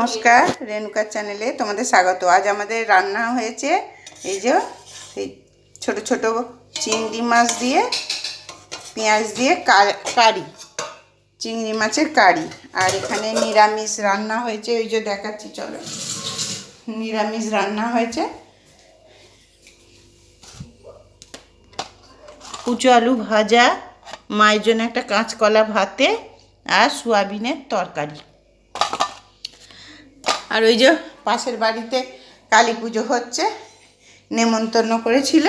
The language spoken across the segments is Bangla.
নমস্কার রেণুকার চ্যানেলে তোমাদের স্বাগত। আজ আমাদের রান্না হয়েছে এই যে, এই ছোটো ছোটো চিংড়ি মাছ দিয়ে, পেঁয়াজ দিয়ে কারি চিংড়ি মাছের কারি। আর এখানে নিরামিষ রান্না হয়েছে ওই যে দেখাচ্ছি, চলো। নিরামিষ রান্না হয়েছে। কুচো আলু ভাজা, মায়ের জন্য একটা কাঁচকলা ভাতে, আর সোয়াবিনের তরকারি। আর ওই যে পাশের বাড়িতে কালী পুজো হচ্ছে, নেমন্তন্ন করেছিল।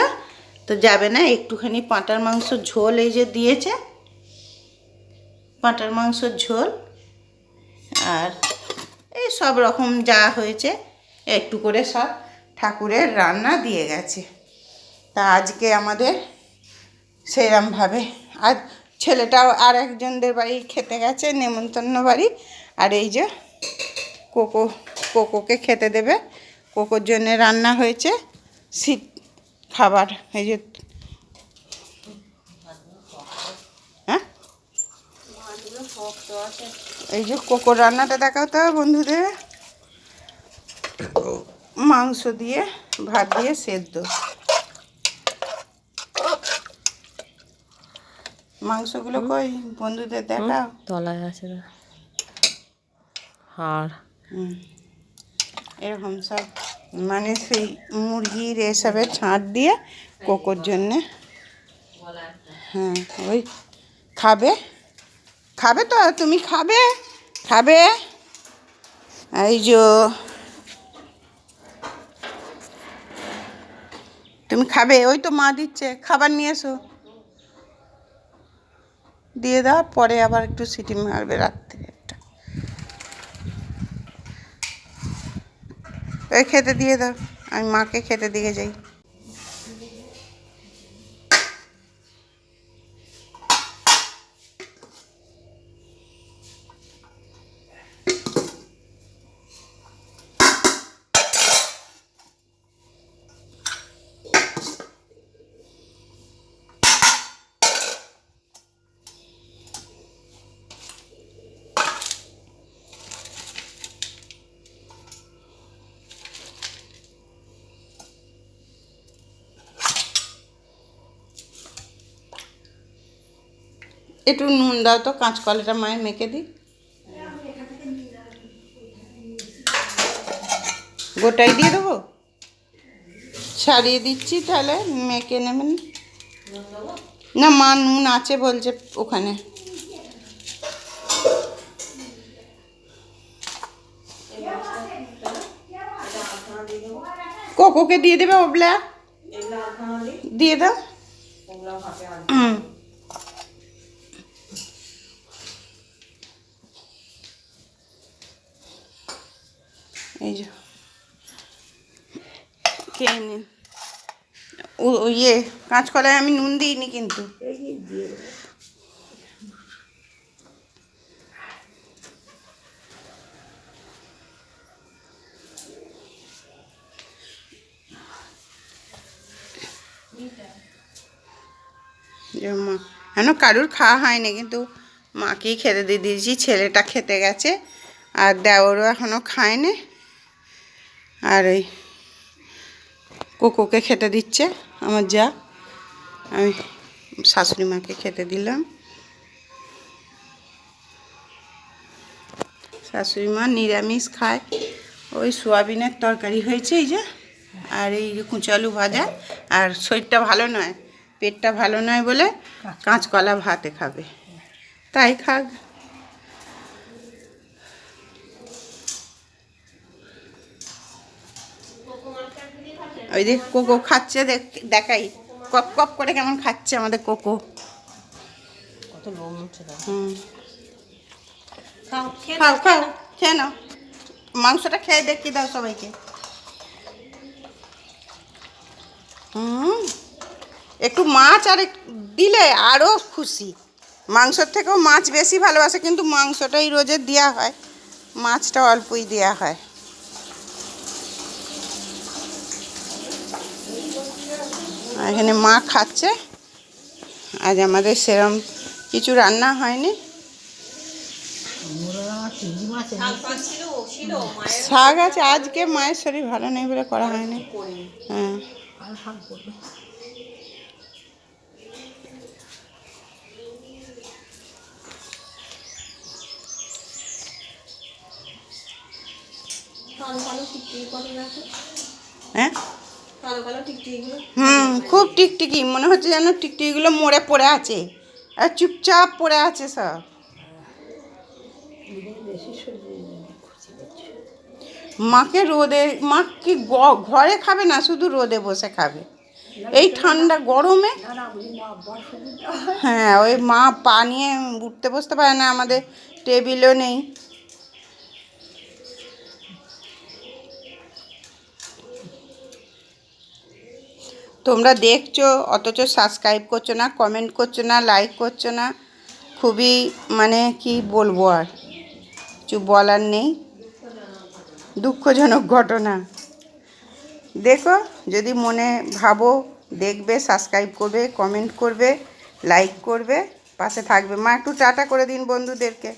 তো যাবে না, একটুখানি পাঁটার মাংস ঝোল এই যে দিয়েছে। পাঁটার মাংসর ঝোল আর এই সব রকম যা হয়েছে, একটু করে সব ঠাকুরের রান্না দিয়ে গেছে। তা আজকে আমাদের সেরমভাবে। আর ছেলেটাও আর একজনদের বাড়ি খেতে গেছে, নেমন্তন্ন বাড়ি। আর এই যে কোকো কোকোকে খেতে দেবে। কোকোর জন্য রান্না হয়েছে শীত খাবার। এই যে হ্যাঁ? এই যে কোকো রান্নাটা দেখাও তো বন্ধুদের। মাংস দিয়ে ভাত দিয়ে সেদ্ধ। মাংসগুলো কই? বন্ধুদের দেখাও। তলায় আছে। হাড়। হুম। এরকম সব মানে সেই মুরগির এসবের ছাঁট দিয়ে কোকোর জন্যে। হ্যাঁ ওই খাবে? খাবে তো, তুমি খাবে? খাবে? এই যে তুমি খাবে? ওই তো মা দিচ্ছে, খাবার নিয়ে এসো। দিয়ে দাও, পরে আবার একটু সিটি মারবে রাত্রে একটা ওই খেতে দিয়ে দাও। আমি মাকে খেতে দিয়ে যাই। একটু নুন দাও তো কাঁচকলাটা মায়ের মেখে দিই। গোটাই দিয়ে দেবো? ছাড়িয়ে দিচ্ছি তাহলে, মেখে নেবেন। না, মা নুন আছে বলছে ওখানে। কোকোকে দিয়ে দেবে ওবলা? দিয়ে দাও। হুম এই যে খেয়ে নিন ও ও ইয়ে কাঁচকলায় আমি নুন দিইনি কিন্তু। এখনও কারুর খাওয়া হয়নি, কিন্তু মাকেই খেতে দিয়ে দিয়েছি, ছেলেটা খেতে গেছে, আর দেওরও এখনও খায়নি, আর ওই কোকোকে খেতে দিচ্ছে আমার যা। আমি শাশুড়ি মাকে খেতে দিলাম। শাশুড়ি মা নিরামিষ খায়। ওই সোয়াবিনের তরকারি হয়েছে এই যে আর এই যে কুচো আলু ভাজা। আর শরীরটা ভালো নয় পেটটা ভালো নয় বলে কাঁচকলা ভাতে খাবে। তাই খাক। ওই দেখ কোকো খাচ্ছে দেখ দেখাই। কপ কপ করে কেমন খাচ্ছে আমাদের কোকো। কত লোম উঠছে হুম। খাও খাও খেয়ে নাও। মাংসটা খেয়ে দেখিয়ে দাও সবাইকে। হুম। একটু মাছ আর দিলে আরও খুশি। মাংসর থেকেও মাছ বেশি ভালোবাসে কিন্তু মাংসটাই রোজের দেওয়া হয়। মাছটা অল্পই দেওয়া হয়। এখানে মা খাচ্ছে। আজ আমাদের সেরম কিছু রান্না হয়নি। শাক আছে, আজকে মায়ের শরীর ভালো নেই বলে করা হয়নি। হ্যাঁ। হ্যাঁ? হুম, খুব টিকটিকি, মনে হচ্ছে যেন টিকটিকিগুলো মরে পড়ে আছে। আর চুপচাপ পড়ে আছে সব। মাকে রোদে, মা কি ঘরে খাবে না শুধু রোদে বসে খাবে? এই ঠান্ডা গরমে? হ্যাঁ ওই মা পা নিয়ে উঠতে বসতে পারে না, আমাদের টেবিলও নেই। তোমরা দেখছ অথচ সাবস্ক্রাইব করছ না কমেন্ট করছ না লাইক করছ না খুবই মানে কি বলব আর কিছু বলার নেই। দুঃখজনক ঘটনা। দেখো যদি মনে ভাবো দেখবে সাবস্ক্রাইব করবে কমেন্ট করবে লাইক করবে পাশে থাকবে। মা একটু টাটা করে দিন বন্ধুদেরকে।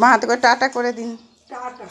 মা হাতে করে টাটা করে দিন। টাটা।